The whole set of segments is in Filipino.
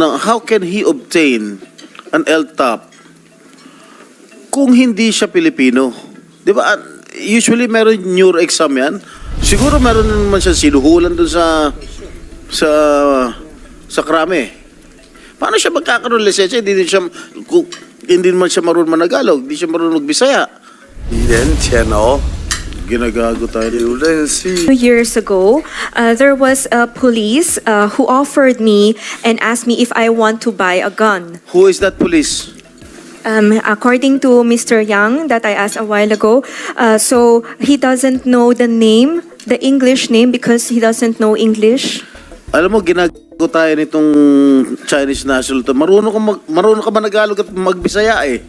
na how can he obtain an LTAP kung hindi siya Pilipino? Di ba? Usually meron neuro exam yan. Siguro meron naman siya siluhulan doon sa sa sa krame. Paano siya magkakaroon lisensya? Hindi din siya kung, hindi naman siya marunong managalaw, hindi siya marunong magbisaya. Hindi siya no ginagago tayo ni Ulensi. Two years ago, uh, there was a police uh, who offered me and asked me if I want to buy a gun. Who is that police? Um, according to Mr. Yang, that I asked a while ago, uh, so he doesn't know the name, the English name, because he doesn't know English. Alam mo, ginagago tayo nitong Chinese national to. Marunong ka, mag, marunong ka ba Tagalog at magbisaya eh?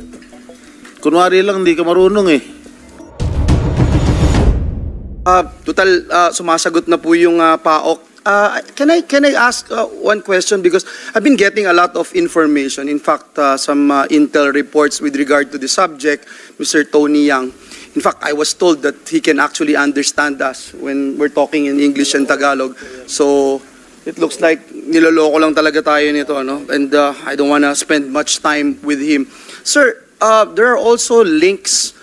Kunwari lang, hindi ka marunong eh. Ah, total ah, sumasagot na po yung ah, PAOK. Ah, can I can I ask ah, one question because I've been getting a lot of information. In fact, ah, some ah, intel reports with regard to the subject, Mr. Tony Yang. In fact, I was told that he can actually understand us when we're talking in English and Tagalog. So, it looks like niloloko lang talaga tayo nito, ano? And ah, I don't want to spend much time with him. Sir, ah, there are also links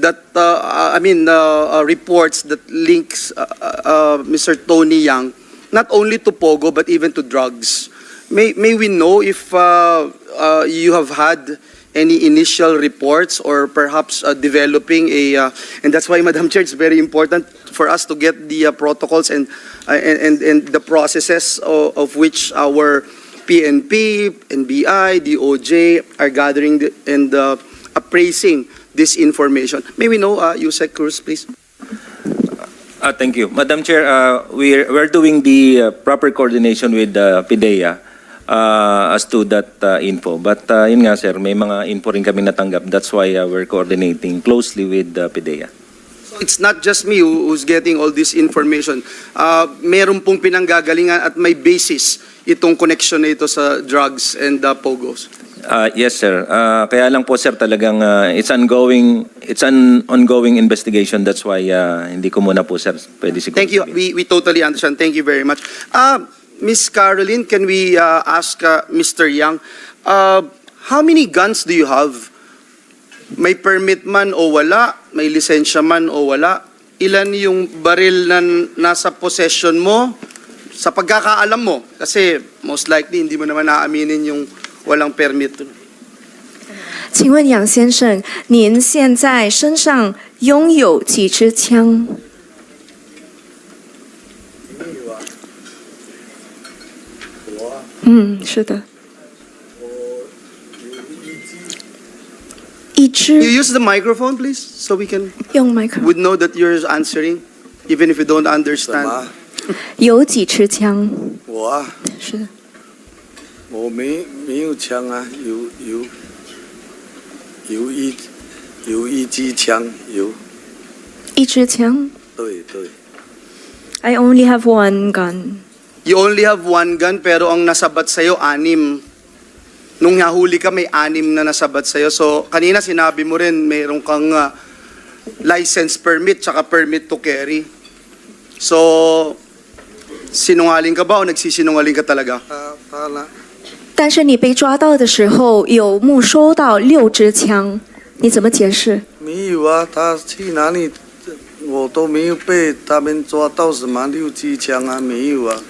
that uh, I mean uh, uh, reports that links uh, uh, Mr. Tony Yang not only to Pogo but even to drugs. May may we know if uh, uh, you have had any initial reports or perhaps uh, developing a uh, and that's why Madam Chair it's very important for us to get the uh, protocols and, uh, and and and the processes of, of which our PNP, NBI, DOJ are gathering the, and uh, appraising this information. May we know, uh, Yusek Cruz, please? Uh, Thank you. Madam Chair, uh, we're we're doing the uh, proper coordination with uh, PIDEA uh, as to that uh, info. But uh, yun nga sir, may mga info rin kami natanggap. That's why uh, we're coordinating closely with uh, PIDEA. It's not just me who- who's getting all this information. Uh, meron pong pinanggagalingan at may basis itong connection na ito sa drugs and uh, pogos. Uh, yes sir. Uh, kaya lang po sir talagang uh, it's ongoing it's an ongoing investigation. That's why uh, hindi ko muna po sir pwede siguro. Thank you. sabihin. We, we totally understand. Thank you very much. Uh, Miss Caroline, can we uh, ask uh, Mr. Yang, uh, how many guns do you have? May permit man o wala? May lisensya man o wala? Ilan yung baril na nasa possession mo? Sa pagkakaalam mo, kasi most likely hindi mo naman naaminin yung walang permit. 请问杨先生，您现在身上拥有几支枪？嗯，是的。一 You 支 use the microphone, please, so we can 用麦克， would know that you're answering, even if you don't 什 understand. 么？有几支枪？我啊，是的。我没没有枪啊，有有有一有一支枪，有一支枪。对对， I only have one gun. You only have one gun pero ang nasabat sa'yo, anim. Nung nahuli ka, may anim na nasabat sa'yo. So, kanina sinabi mo rin, mayroon kang ah, license permit tsaka permit to carry. So, sinungaling ka ba o nagsisinungaling ka talaga? 他他那但是你被抓到的时候有没收到六支枪，你怎么解释？没有啊，他去哪里我都没有被他们抓到什么六支枪啊，没有啊。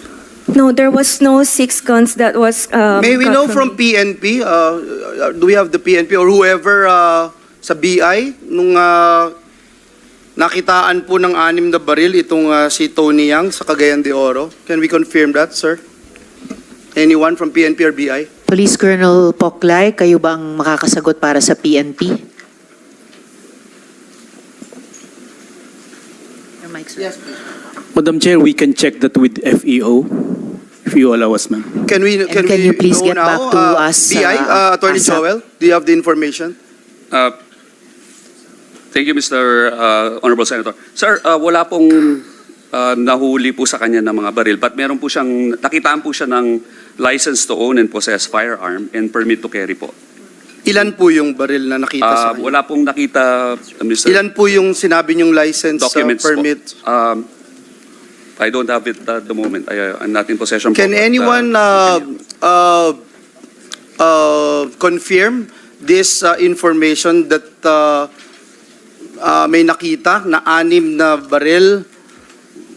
No, there was no six guns that was. Uh, May we got know from me. PNP, uh, uh, do we have the PNP or whoever uh, sa BI, nung uh, nakitaan po ng anim na baril itong uh, si Tony Yang sa Cagayan de Oro? Can we confirm that, sir? Anyone from PNP or BI? Police Colonel Poklay, kayo bang makakasagot para sa PNP? Your mic, sir. Madam Chair, we can check that with FEO, if you allow us, ma'am. Can we, And can, can we you please get now, back to uh, us, BI, uh, uh, Attorney ASAP? Joel, do you have the information? Uh, Thank you, Mr. uh, Honorable Senator. Sir, uh, wala pong uh, nahuli po sa kanya ng mga baril, but meron po siyang, nakitaan po siya ng license to own and possess firearm and permit to carry po. Ilan po yung baril na nakita sa Uh, kanya? wala pong nakita, uh, Mr. Ilan po yung sinabi niyong license uh, documents permit? po. Um, I don't have it at the moment. I, uh, I'm not in possession po. Can but, uh, anyone uh, uh, confirm this uh, information that uh, uh, may nakita na anim na baril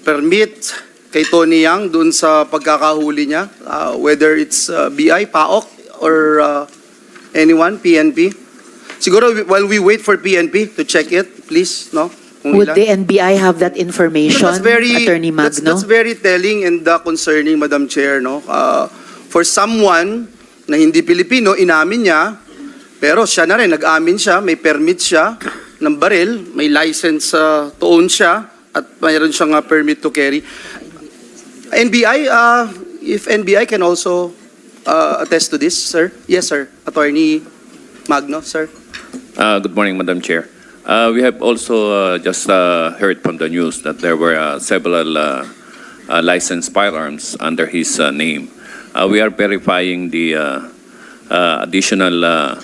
permit kay Tony Yang dun sa pagkakahuli niya, uh, whether it's uh, BI, PAOK, or uh, anyone, PNP. Siguro while we wait for PNP to check it, please, no? Kung Would ilan. the NBI have that information, That's very, Attorney that's, Magno? that's very telling and uh, concerning, Madam Chair, no? Uh, for someone na hindi Pilipino, inamin niya, pero siya na rin, nag-amin siya, may permit siya ng baril, may license uh, to own siya, at mayroon siyang uh, permit to carry. NBI, uh, if NBI can also uh, attest to this, sir? Yes, sir. Attorney Magno, sir. Uh, Good morning, Madam Chair. Uh, We have also uh, just uh, heard from the news that there were uh, several uh, uh, licensed firearms under his uh, name. Uh, We are verifying the uh, uh, additional uh,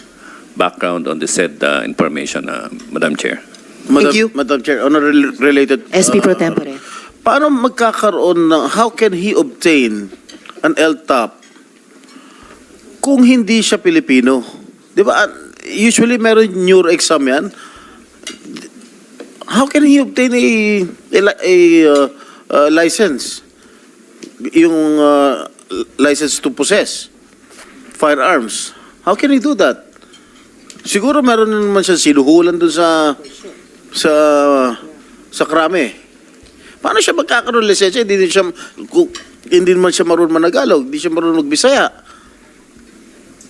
background on the said uh, information, uh, Madam Chair. Madam, you. Madam Chair, on a rel- related... SP Pro uh, Tempore. Paano magkakaroon ng... How can he obtain an LTOP kung hindi siya Pilipino? Di ba? Usually meron neuro exam yan. How can he obtain a, a, a, uh, uh, license? Yung uh, license to possess firearms. How can he do that? Siguro meron naman siya sinuhulan dun sa sa sa krame. Paano siya magkakaroon ng lisensya? Hindi din siya hindi naman siya marunong managalog, hindi siya marunong magbisaya.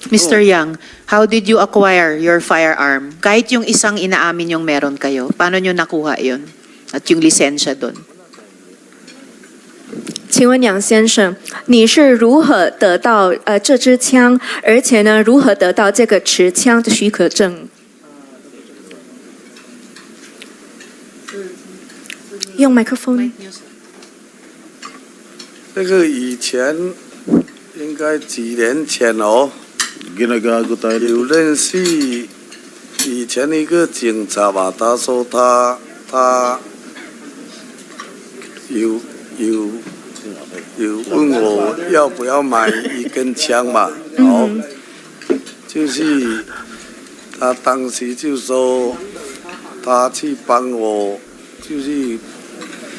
Mr. Yang, how did you acquire your firearm? Kahit yung isang inaamin yung meron kayo, paano nyo nakuha yun? At yung lisensya doon? 请问杨先生，你是如何得到呃这支枪，而且呢，如何得到这个持枪的许可证？用麦克风。那个以前应该几年前哦，Ginagago tayo dito. 有认识以前一个警察吧，他说他他有有有问我要不要买一根枪嘛，哦，就是他当时就说他去帮我，就是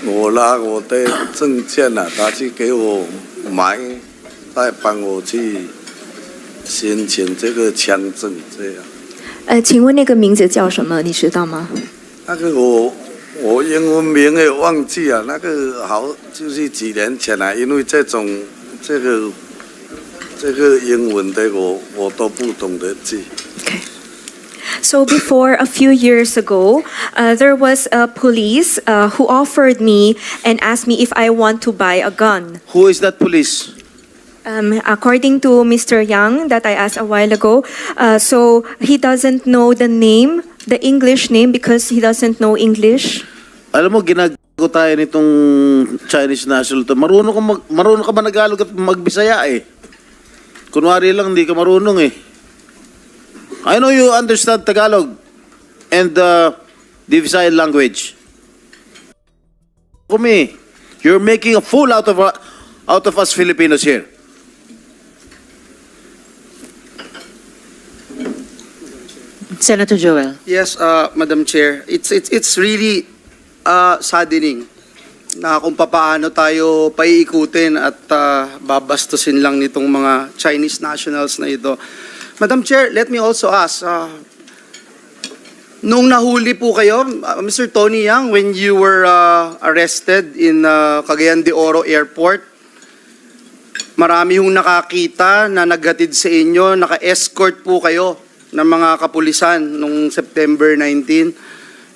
我拿我的证件了、他去给我买，再帮我去申请这个枪证，这样。呃，请问那个名字叫什么？你知道吗？那个我 我英文名也忘记了，那个好就是几年前了、因为这种这个这个英文的我我都不懂得记。 So before a few years ago, uh, there was a police uh, who offered me and asked me if I want to buy a gun. Who is that police? Um, according to Mr. Yang that I asked a while ago, uh, so he doesn't know the name, the English name because he doesn't know English. Alam mo, ginagago tayo nitong Chinese national to. Marunong ka, mag, marunong ka managalog at magbisaya eh. Kunwari lang, hindi ka marunong eh. I know you understand Tagalog and uh, the Visayan language. Kumi, you're making a fool out of out of us Filipinos here. Senator Joel. Yes, uh, Madam Chair. It's it's it's really uh, saddening na kung papaano tayo paiikutin at uh, babastusin lang nitong mga Chinese nationals na ito. Madam Chair, let me also ask, uh, nung nahuli po kayo, uh, Mr. Tony Yang, when you were uh, arrested in uh, Cagayan de Oro Airport, marami hong nakakita na naghatid sa inyo, naka-escort po kayo ng mga kapulisan nung September 19.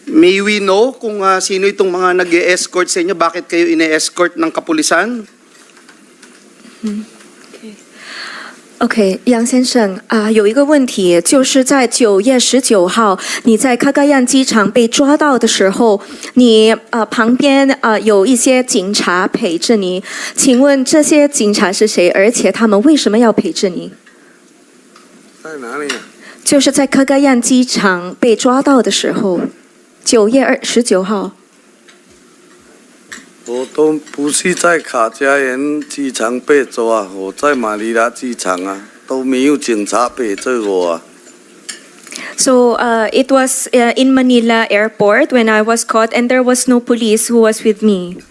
May we know kung ah, sino itong mga nag escort sa inyo? Bakit kayo ine-escort ng kapulisan? OK，杨先生啊、有一个问题，就是在九月十九号你在卡嘎亚机场被抓到的时候，你呃旁边呃有一些警察陪着你，请问这些警察是谁？而且他们为什么要陪着你？在哪里、啊？ 就是在卡嘎亚机场被抓到的时候，九月二十九号。我都不是在卡加园机场被抓，我在马尼拉机场啊。都没有警察陪着我啊。So uh, it was uh, in Manila airport when I was caught, and there was no police who was with me.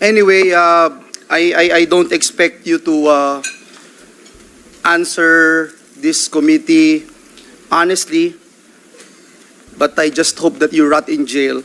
Anyway, uh, I, I, I don't expect you to uh, answer this committee honestly, but I just hope that you rot in jail